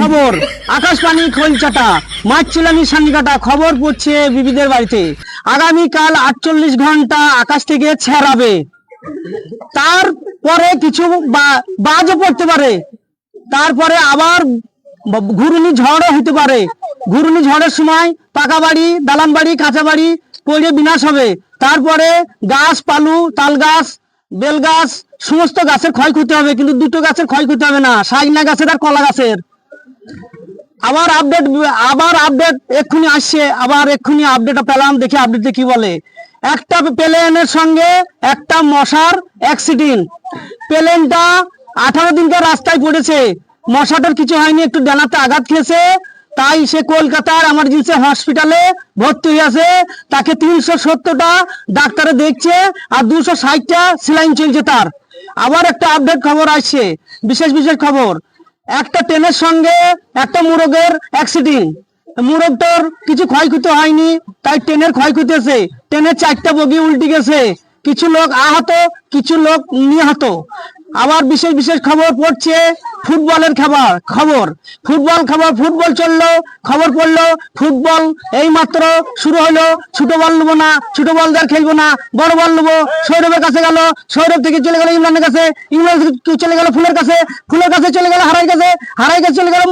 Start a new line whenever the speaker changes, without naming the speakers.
খবর? আকাশ পানি খোল চাটা মাছ চিলানি সানি কাটা খবর পড়ছে বিবিদের বাড়িতে। আগামী কাল আটচল্লিশ ঘণ্টা আকাশ থেকে ছেড়াবে। তারপরে কিছু বাজও পড়তে পারে। তারপরে আবার ঘূর্ণি ঝড়ও হতে পারে। ঘূর্ণি ঝড়ের সময় পাকা বাড়ি দালান বাড়ি কাঁচা বাড়ি পড়ে বিনাশ হবে। তারপরে গাছ, পালু, তাল গাছ, বেল গাছ, সমস্ত গাছের ক্ষয়ক্ষতি হবে। কিন্তু দুটো গাছের ক্ষয়ক্ষতি হবে না। সাইনা গাছের আর কলা গাছের। আবার আপডেট আবার আপডেট এক্ষুনি আসছে, আবার এক্ষুনি আপডেট পেলাম, দেখি আপডেটে কি বলে। একটা প্লেনের সঙ্গে একটা মশার অ্যাক্সিডেন্ট প্লেনটা আঠারো দিনকার রাস্তায় পড়েছে। মশাটার কিছু হয়নি, একটু ডানাতে আঘাত খেয়েছে। তাই সে কলকাতার এমার্জেন্সি হসপিটালে ভর্তি হয়ে আছে। তাকে তিনশো সত্তরটা ডাক্তারে দেখছে আর দুশো ষাটটা সেলাইন চলছে তার। আবার একটা আপডেট খবর আসছে। বিশেষ বিশেষ খবর একটা ট্রেনের সঙ্গে একটা মুরগের অ্যাক্সিডেন্ট মুরগটার কিছু ক্ষয়ক্ষতি হয়নি, তাই ট্রেনের ক্ষয়ক্ষতি আছে ট্রেনের চারটা বগি উল্টে গেছে। কিছু লোক আহত, কিছু লোক নিহত। আবার বিশেষ বিশেষ খবর পড়ছে ফুটবলের খাবার, খবর। ফুটবল খাবার, ফুটবল চলল, খবর পড়ল, ফুটবল এই মাত্র শুরু হলো। ছোট বল নেব না, ছোট বল দেওয়ার খেলব না, বড় বল নেব। সৌরভের কাছে গেল, সৌরভ থেকে চলে গেল ইমরানের কাছে, ইমরান চলে গেল ফুলের কাছে ফুলের কাছে চলে গেল হারাই কাছে হারাই কাছে চলে গেল